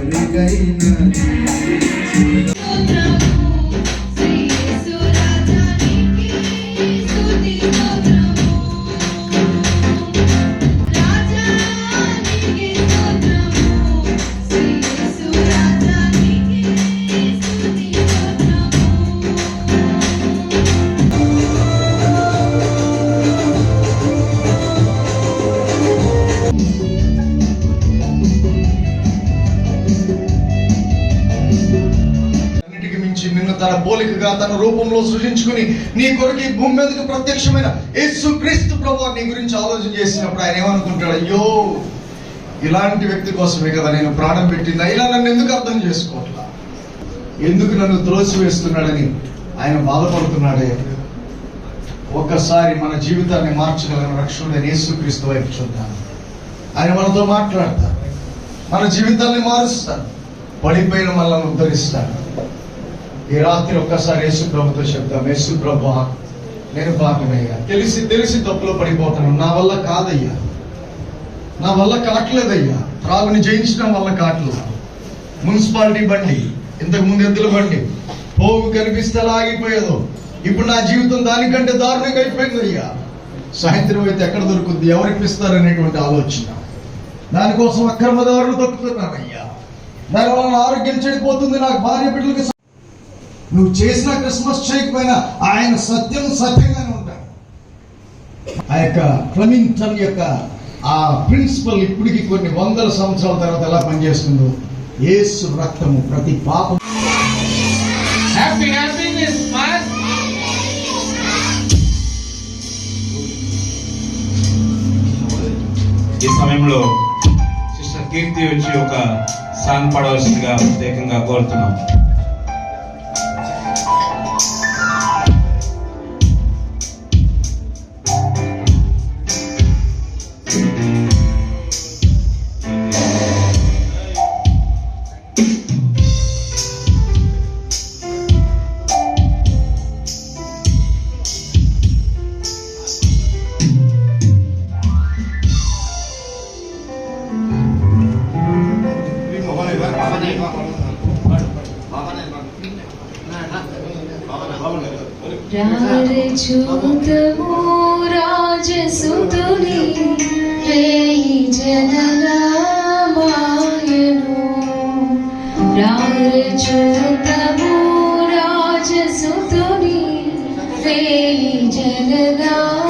ఎవరికైనా పోలికగా తన రూపంలో సృజించుకుని నీ కొరకు ఈ భూమి మీదకి ప్రత్యక్షమైన యేసు క్రీస్తు ప్రభు నీ గురించి ఆలోచన చేసినప్పుడు ఆయన ఏమనుకుంటాడు? అయ్యో ఇలాంటి వ్యక్తి కోసమే కదా నేను ప్రాణం పెట్టిందా? ఇలా నన్ను ఎందుకు అర్థం చేసుకోవట్లా? ఎందుకు నన్ను త్రోసివేస్తున్నాడని ఆయన బాధపడుతున్నాడే? ఒక్కసారి మన జీవితాన్ని మార్చగలిగిన రక్షణుడైన యేసుక్రీస్తు వైపు చూద్దాం. ఆయన మనతో మాట్లాడతారు మన జీవితాన్ని మారుస్తాడు. పడిపోయిన మనల్ని ఉద్ధరిస్తాడు. ఈ రాత్రి ఒక్కసారి యేసు ప్రభుతో చెప్తాం యేసు ప్రభు నేను పాపనయ్యా తెలిసి తెలిసి తప్పులో పడిపోతాను. నా వల్ల కాదయ్యా. నా వల్ల కావట్లేదయ్యా త్రాగుని జయించడం వల్ల కావట్లేదు మున్సిపాలిటీ బండి ఇంతకు ముందు ఎద్దుల బండి? పోగు కనిపిస్తే ఆగిపోయేదో ఇప్పుడు నా జీవితం దానికంటే దారుణంగా అయిపోయింది అయ్యా సాయంత్రం అయితే ఎక్కడ దొరుకుద్ది? ఎవరికి ఇస్తారనేటువంటి ఆలోచన. దానికోసం అక్రమదారులు దొరుకుతున్నారయ్యా దానివల్ల నా ఆరోగ్యం చెడిపోతుంది. నాకు భార్య బిడ్డలకి నువ్వు చేసిన క్రిస్మస్ చేయకపోయినా ఆయన సత్యం సత్యంగానే ఉంటాడు. ఆ యొక్క క్లమింగ్టన్ యొక్క ఆ ప్రిన్సిపల్ ఇప్పటికి కొన్ని వందల సంవత్సరాల తర్వాత ఎలా పనిచేస్తుందో? యేసు రక్తము ప్రతి పాపం. హ్యాపీ హ్యాపీనెస్ ఈ సమయంలో సిస్టర్ కీర్తి వచ్చి ఒక సాంగ్ పాడవలసిందిగా ప్రత్యేకంగా కోరుతున్నాం. రారచూతము రాజసుతుని రేయి జనరామాయను రారచూతము రాజసుతుని రేయి జనరామాయను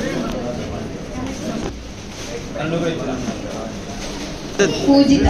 పూజిత.